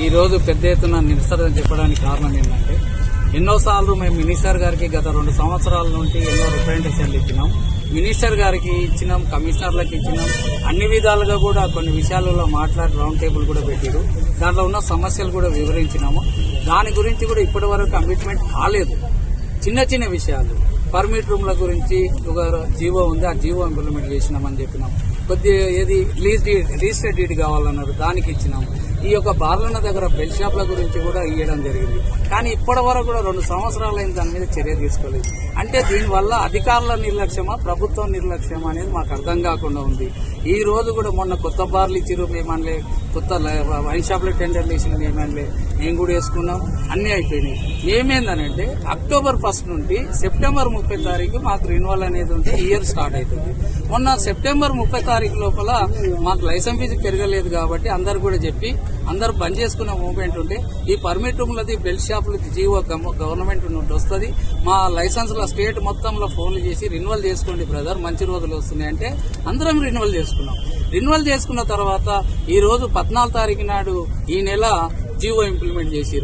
ఈ రోజు పెద్ద ఎత్తున నిరసన చెప్పడానికి కారణం ఏంటంటే ఎన్నోసార్లు మేము మినిస్టర్ గారికి గత రెండు సంవత్సరాల నుండి ఎన్నో రిప్రజెంటేషన్లు ఇచ్చినాం. మినిస్టర్ గారికి ఇచ్చినాం కమిషనర్లకు ఇచ్చినాం. అన్ని విధాలుగా కూడా కొన్ని విషయాలలో మాట్లాడి రౌండ్ టేబుల్ కూడా పెట్టారు. దాంట్లో ఉన్న సమస్యలు కూడా వివరించినాము. దాని గురించి కూడా ఇప్పటి వరకు కమిట్మెంట్ కాలేదు చిన్న చిన్న విషయాలు. పర్మిట్ రూమ్ల గురించి ఒక జీవో ఉంది ఆ జీవో ఇంప్లిమెంట్ చేసినామని చెప్పినాం. కొద్ది ఏది లీజ్ డీడ్ రిజిస్టర్ డీడ్ కావాలన్నారు దానికి ఇచ్చినాం ఈ యొక్క బార్లన్న దగ్గర బెల్ షాప్ల గురించి కూడా ఇవ్వడం జరిగింది. కానీ ఇప్పటి వరకు కూడా రెండు సంవత్సరాలైన దాని మీద చర్య తీసుకోలేదు. అంటే దీనివల్ల అధికారుల నిర్లక్ష్యమా ప్రభుత్వం నిర్లక్ష్యమా అనేది మాకు అర్థం కాకుండా ఉంది. ఈ రోజు కూడా మొన్న కొత్త బార్లు ఇచ్చిరు మేమనలే కొత్త వైన్ షాప్లో టెండర్లు వేసిన మేమనలే మేము కూడా వేసుకున్నాం. అన్నీ అయిపోయినాయి. ఏమేందనంటే అక్టోబర్ ఫస్ట్ నుండి సెప్టెంబర్ ముప్పై తారీఖు మాకు రిన్యువల్ అనేది ఉంటే ఇయర్ స్టార్ట్ అవుతుంది. మొన్న సెప్టెంబర్ ముప్పై తారీఖు తారీఖు లోపల మాకు లైసెన్స్ ఫీజు పెరగలేదు కాబట్టి అందరు కూడా చెప్పి అందరు బంద్ చేసుకునే మూమెంట్ ఉంటే ఈ పర్మిట్ రూమ్లది బెల్ట్ షాపులది జీవో గవర్నమెంట్ నుండి వస్తుంది. మా లైసెన్స్ల స్టేట్ మొత్తంలో ఫోన్లు చేసి రిన్యువల్ చేసుకోండి బ్రదర్ మంచి రోజులు వస్తున్నాయి అంటే అందరం రిన్యువల్ చేసుకున్నాం. రిన్యువల్ చేసుకున్న తర్వాత ఈ రోజు పద్నాలుగు తారీఖు నాడు ఈ నెల జీవో ఇంప్లిమెంట్ చేసి